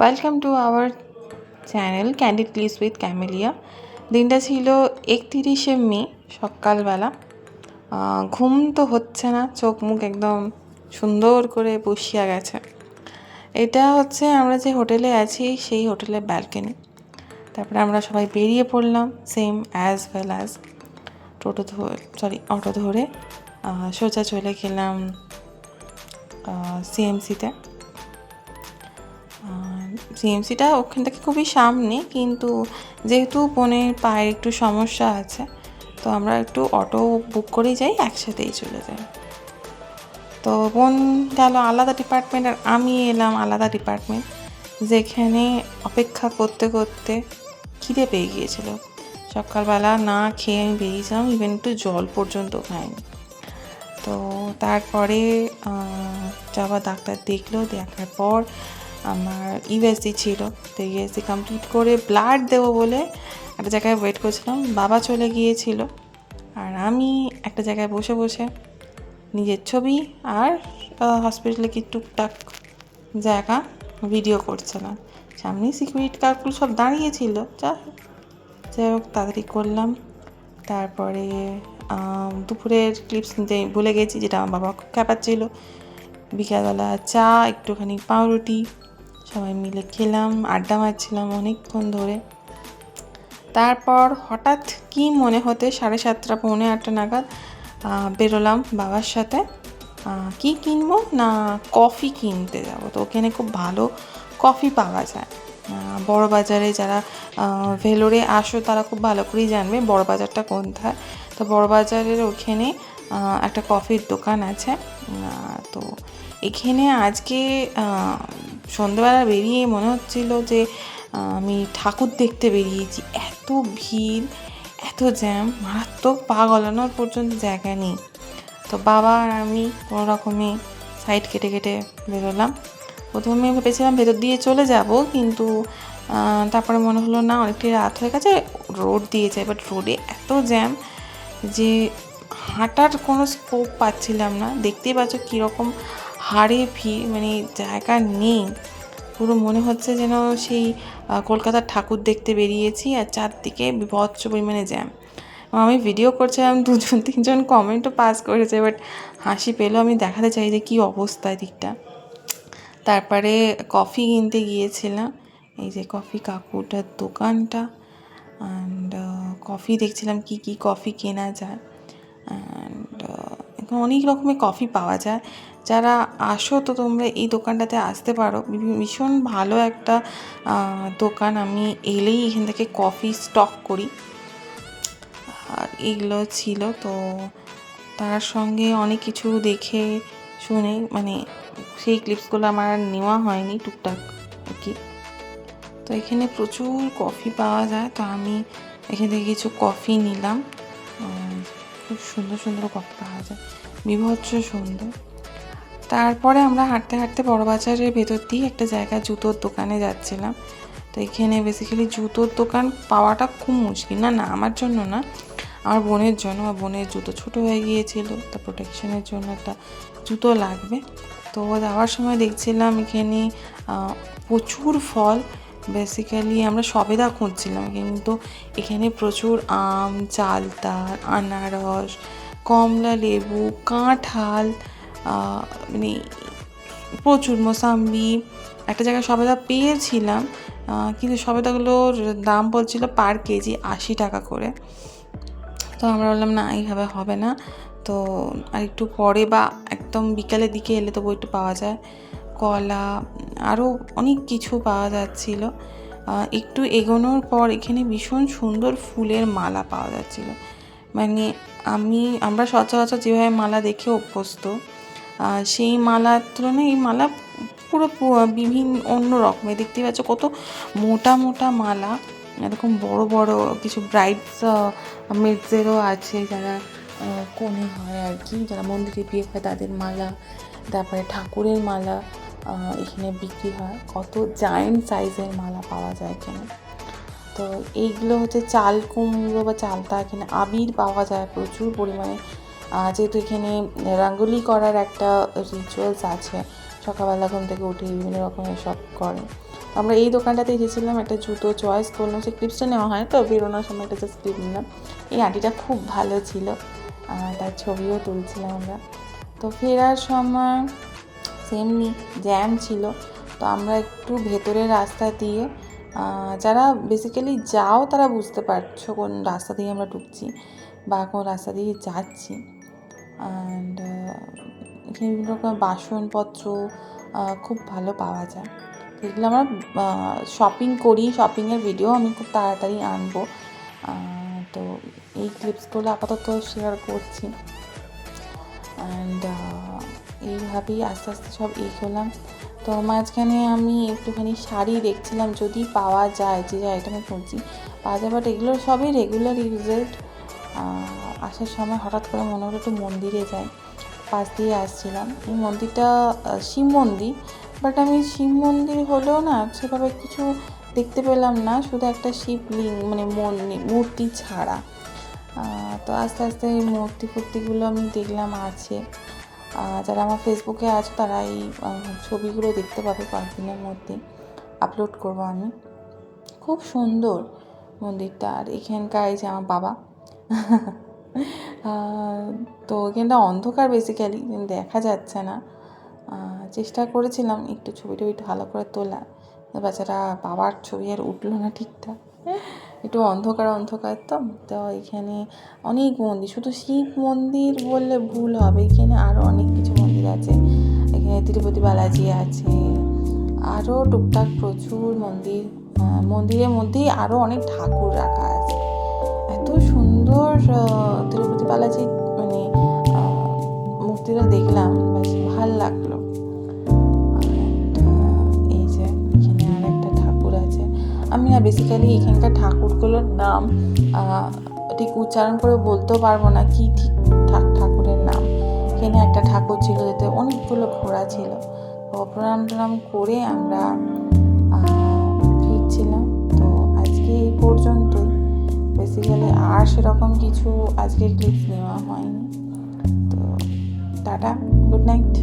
Welcome to our channel candid clicks with Camellia দিনটা ছিল একতিরিশে মে, সকালবেলা। ঘুম তো হচ্ছে না, চোখ মুখ একদম সুন্দর করে বসিয়া গেছে। এটা হচ্ছে আমরা যে হোটেলে আছি, সেই হোটেলের ব্যালকনি তারপরে আমরা সবাই বেরিয়ে পড়লাম same as well as toto ধরে সরি অটো ধরে। সোজা চলে গেলাম সিএমসিতে সিএমসিটা ওখান থেকে খুবই সামনে, কিন্তু যেহেতু বোনের পায়ের একটু সমস্যা আছে, তো আমরা একটু অটো বুক করেই যাই, একসাথেই চলে যাই। তো বোন গেল আলাদা ডিপার্টমেন্ট আর আমি এলাম আলাদা ডিপার্টমেন্ট যেখানে অপেক্ষা করতে করতে খিদে পেয়ে গিয়েছিল। সকালবেলা না খেয়ে আমি বেরিয়েছিলাম ইভেন একটু জল পর্যন্ত খাইনি। তো তারপরে যাওয়া ডাক্তার দেখল, দেখার পর আমার ইউএসসি ছিল, তো ইউএসসি কমপ্লিট করে ব্লাড দেবো বলে একটা জায়গায় ওয়েট করছিলাম। বাবা চলে গিয়েছিল আর আমি একটা জায়গায় বসে বসে নিজের ছবি আর হসপিটালে কি টুকটাক জায়গা ভিডিও করছিলাম। সামনে সিকিউরিটি গার্ডগুলো সব দাঁড়িয়েছিল, যা যাই হোক, তাড়াতাড়ি করলাম। তারপরে দুপুরের ক্লিপস নিতে ভুলে গেছি, যেটা আমার বাবা খুব খ্যাপাচ্ছিল বিকালবেলা চা, একটুখানি পাউরুটি, সবাই মিলে খেলাম, আড্ডা মারছিলাম অনেকক্ষণ ধরে। তারপর হঠাৎ কি মনে হতে সাড়ে সাতটা, পৌনে আটটা নাগাদ বেরোলাম বাবার সাথে। কি কিনবো? না, কফি কিনতে যাব। তো ওখানে খুব ভালো কফি পাওয়া যায়। বড় বাজারে যারা ভেলোরে আসো তারা খুব ভালো করেই জানবে বড় বাজারটা কোনথায়। তো বড় বাজারের ওখানে একটা কফির দোকান আছে। তো এখানে আজকে সন্ধ্যেবেলা বেরিয়ে মনে হচ্ছিল যে আমি ঠাকুর দেখতে বেরিয়েছি। এত ভিড়, এত জ্যাম, মারাত্মক পা গলানোর পর্যন্ত জায়গা নেই। তো বাবা আর আমি কোনো রকমে সাইড কেটে কেটে বেরোলাম। প্রথমে ভেবেছিলাম ভেতর দিয়ে চলে যাব, কিন্তু তারপরে মনে হলো না, অনেকটাই রাত হয়ে গেছে, রোড দিয়ে যাই বাট রোডে এত জ্যাম যে হাঁটার কোনো স্কোপ পাচ্ছিলাম না। দেখতেই পাচ্ছ কীরকম হাড়ে ভিড় মানে জায়গা নেই। পুরো মনে হচ্ছে যেন সেই কলকাতার ঠাকুর দেখতে বেরিয়েছি আর চারদিকে বিভৎস পরিমাণে জ্যাম আমি ভিডিও করছিলাম, দুজন, তিনজন কমেন্টও পাস করেছে বাট হাসি পেলেও আমি দেখাতে চাই যে কী অবস্থা দিকটা তারপরে কফি কিনতে গিয়েছিলাম, এই যে কফি কাকুটার দোকানটা অ্যান্ড কফি দেখছিলাম কি কি কফি কেনা যায়। অ্যান্ড এখন অনেক রকমের কফি পাওয়া যায়। যারা আসো, তো তোমরা এই দোকানটাতে আসতে পারো। ভীষণ ভালো একটা দোকান। আমি এলেই এখান থেকে কফি স্টক করি। আর এগুলো ছিল, তো তার সঙ্গে অনেক কিছু দেখে শুনে মানে সেই ক্লিপসগুলো আমার নেওয়া হয়নি টুকটাক আর কি। তো এখানে প্রচুর কফি পাওয়া যায়। তো আমি এখান থেকে কিছু কফি নিলাম। খুব সুন্দর সুন্দর কফি পাওয়া যায়। বিভৎস সুন্দর। তারপরে আমরা হাঁটতে হাঁটতে বড় বাজারের ভেতর দিয়ে একটা জায়গা জুতোর দোকানে যাচ্ছিলাম। তো এখানে বেসিক্যালি জুতোর দোকান পাওয়াটা খুব মুশকিল। না না, আমার জন্য না। আমার বোনের জন্য। আমার বোনের জুতো ছোটো হয়ে গিয়েছিল। তা প্রোটেকশনের জন্য একটা জুতো লাগবে। তো যাওয়ার সময় দেখছিলাম এখানে প্রচুর ফল। বেসিক্যালি আমরা সবেদা খুঁজছিলাম, কিন্তু এখানে প্রচুর আম, চালতার, আনারস, কমলা লেবু, কাঁঠাল মানে প্রচুর মোসাম্বি, একটা জায়গায় সবেদা পেয়েছিলাম কিন্তু সবেদাগুলোর দাম বলছিল পার কেজি আশি টাকা করে। তো আমরা বললাম, না, এইভাবে হবে না। তো আর একটু পরে বা একদম বিকালের দিকে এলে তবু একটু পাওয়া যায়। কলা আরও অনেক কিছু পাওয়া যাচ্ছিল। একটু এগোনোর পর এখানে ভীষণ সুন্দর ফুলের মালা পাওয়া যাচ্ছিল। মানে আমি, আমরা সচরাচর যেভাবে মালা দেখে অভ্যস্ত সেই মালার তুলনায় এই মালা পুরো বিভিন্ন অন্য রকমের। দেখতে পাচ্ছ কত মোটা মোটা মালা। এরকম বড় বড় কিছু ব্রাইডস মেডসেরও আছে যারা কনে হয় আর কি। যারা মন্দিরে বিয়ে হয় তাদের মালা, তারপরে ঠাকুরের মালা এখানে বিক্রি হয়। কত জায়েন্ট সাইজের মালা পাওয়া যায় এখানে। তো এইগুলো হচ্ছে চাল কুমড়ো বা চালতা এখানে আবির পাওয়া যায় প্রচুর পরিমাণে। যেহেতু এখানে রঙ্গোলি করার একটা রিচুয়ালস আছে, সকালবেলা ঘুম থেকে উঠে বিভিন্ন রকমের সব করে। আমরা এই দোকানটাতে এসেছিলাম, একটা জুতো চয়েস করলাম, সেই ক্লিপসটা নেওয়া হয় তো, বেরোনোর সময় একটা জাস্ট ক্লিপ নিলাম। এই আঁটিটা খুব ভালো ছিল তার ছবিও তুলছিলাম আমরা। তো ফেরার সময় সেমনি জ্যাম ছিল। তো আমরা একটু ভেতরের রাস্তা দিয়ে যারা বেসিক্যালি যাও তারা বুঝতে পারছ কোন রাস্তা দিয়ে আমরা ঢুকছি বা কোন রাস্তা দিয়ে যাচ্ছি। অ্যান্ড এখানে বিভিন্ন রকমের বাসনপত্র খুব ভালো পাওয়া যায়। এগুলো আমরা শপিং করি শপিংয়ের ভিডিও আমি খুব তাড়াতাড়ি আনব। তো এই ক্লিপসগুলো আপাতত শেয়ার করছি। অ্যান্ড এইভাবেই আস্তে আস্তে সব এগোলাম তো মাঝখানে আমি একটুখানি শাড়ি দেখছিলাম, যদি পাওয়া যায়, যে আমি খুঁজছি পাওয়া যায় বাট এগুলো সবই রেগুলার ইউজেড আসার সময় হঠাৎ করে মনে হলো একটু মন্দিরে যাই, পাশ দিয়ে আসছিলাম। এই মন্দিরটা শিব মন্দির বাট আমি শিব মন্দির হলেও না সেভাবে কিছু দেখতে পেলাম না, শুধু একটা শিবলিঙ্গ মানে মন্দির মূর্তি ছাড়া। তো আস্তে আস্তে এই মূর্তি ফুর্তিগুলো আমি দেখলাম আছে। যারা আমার ফেসবুকে আছে, তারা এই ছবিগুলো দেখতে পাবে কয়েকদিনের মধ্যে। আপলোড করব আমি। খুব সুন্দর মন্দিরটা। আর এখানকার যে আমার বাবা তো এখানটা অন্ধকার বেসিক্যালি দেখা যাচ্ছে না। চেষ্টা করেছিলাম একটু ছবি টবি ভালো করে তোলা বেচারা বাবার ছবি আর উঠল না ঠিকঠাক। একটু অন্ধকার অন্ধকার তো। তো এখানে অনেক মন্দির, শুধু শিব মন্দির বললে ভুল হবে। এখানে আরও অনেক কিছু মন্দির আছে। এখানে তিরুপতি বালাজি আছে। আরও টুকটাক প্রচুর মন্দির মন্দিরের মধ্যেই আরও অনেক ঠাকুর রাখা আছে। এত সুন্দর তিরুপতি বালাজির মানে মূর্তিটা দেখলাম, বেশ ভালো লাগল। আমি না বেসিক্যালি এখানকার ঠাকুরগুলোর নাম ঠিক উচ্চারণ করে বলতেও পারব না কি ঠিক ঠাক ঠাকুরের নাম। এখানে একটা ঠাকুর ছিল যেতে অনেকগুলো ঘোড়া ছিল। তো প্রণাম টনাম করে আমরা ফিরছিলাম। তো আজকে এই পর্যন্তই। বেসিক্যালি আর সেরকম কিছু আজকে ক্লিপস নেওয়া হয়নি। তো টাটা গুড নাইট